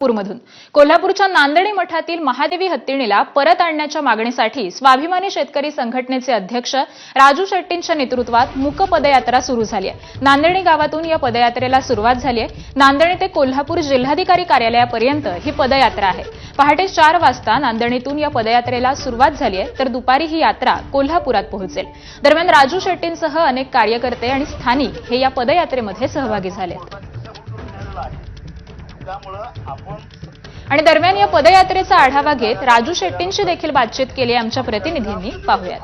कोल्हापूरमधून. कोल्हापूरच्या नांदणी मठातील महादेवी हत्तीणीला परत आणण्याच्या मागणीसाठी स्वाभिमानी शेतकरी संघटनेचे अध्यक्ष राजू शेट्टींच्या नेतृत्वात मूक पदयात्रा सुरू झाली आहे. नांदणी गावातून या पदयात्रेला सुरुवात झाली आहे. नांदणी ते कोल्हापूर जिल्हाधिकारी कार्यालयापर्यंत ही पदयात्रा आहे. पहाटे चार वाजता नांदणीतून या पदयात्रेला सुरुवात झाली आहे तर दुपारी ही यात्रा कोल्हापुरात पोहोचेल. दरम्यान राजू शेट्टींसह अनेक कार्यकर्ते आणि स्थानिक हे या पदयात्रेमध्ये सहभागी झाले आहेत. आणि दरम्यान या पदयात्रेचा आढावा घेत राजू शेट्टींशी देखील बातचीत केली आमच्या प्रतिनिधींनी. पाहूयात.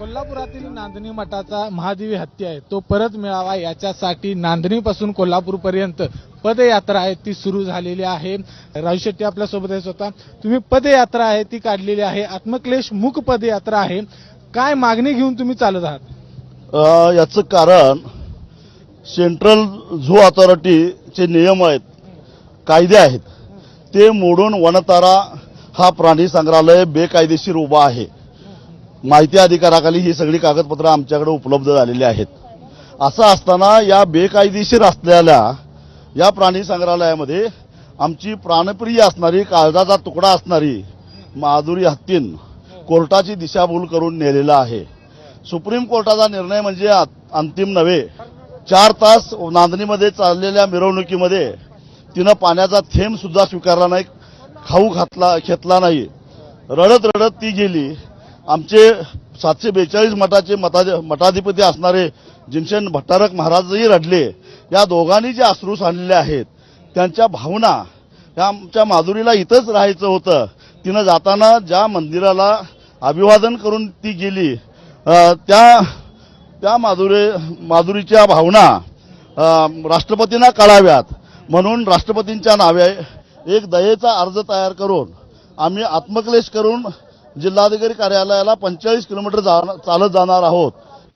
कोल्हापुरातील नांदणी मठाचा महादेवी हत्ती आहे. तो परत मिळावा याच्यासाठी नांदणीपासून कोल्हापूरपर्यंत पदयात्रा आहे ती सुरू झालेली आहे. राजू शेट्टी आपल्यासोबत आहे स्वतः. तुम्ही पदयात्रा आहे ती काढलेली आहे. आत्मक्लेश मुक पदयात्रा आहे. काय मागणी घेऊन तुम्ही चालत आहात? अ, याचं कारण सेंट्रल झू अथॉरिटीचे नियम आहेत. कायदे आहेत. ते मोडून वनतारा हा प्राणी संग्रहालय बेकायदेशीर उभा आहे. माहिती अधिकाराखाली ही सगळी कागदपत्रं आमच्याकडे उपलब्ध झालेली आहेत. असं असताना या बेकायदेशीर असलेल्या या प्राणी संग्रहालयामध्ये आमची प्राणप्रिय असणारी काळजाचा तुकडा असणारी माधुरी हत्तीन कोर्टाची दिशाभूल करून नेलेला आहे. सुप्रीम कोर्टाचा निर्णय म्हणजे आ- अंतिम नव्हे. चार तास नांदणीमध्ये चाललेल्या मिरवणुकीमध्ये तिनं पाण्याचा थेंब सुद्धा स्वीकारला नाही खाऊ घातला घेतला नाही. रडत रडत ती गेली. आमचे सातशे बेचाळीस मठाचे मता मठाधिपती असणारे जिमशेन भट्टारक महाराजही रडले. या दोघांनी जे अश्रू सांडलेले आहेत त्यांच्या भावना या आमच्या माधुरीला इथंच राहायचं होतं. तिनं जाताना ज्या मंदिराला अभिवादन करून ती गेली त्या त्या माधुरी माधुरीच्या भावना राष्ट्रपतींना कळाव्यात. म्हणून राष्ट्रपतींच्या नावे एक दयेचा अर्ज तयार करून आम्ही आत्मक्लेश करून जिल्हाधिकारी कार्यालयाला पंचेचाळीस किलोमीटर जा चालत जाणार आहोत.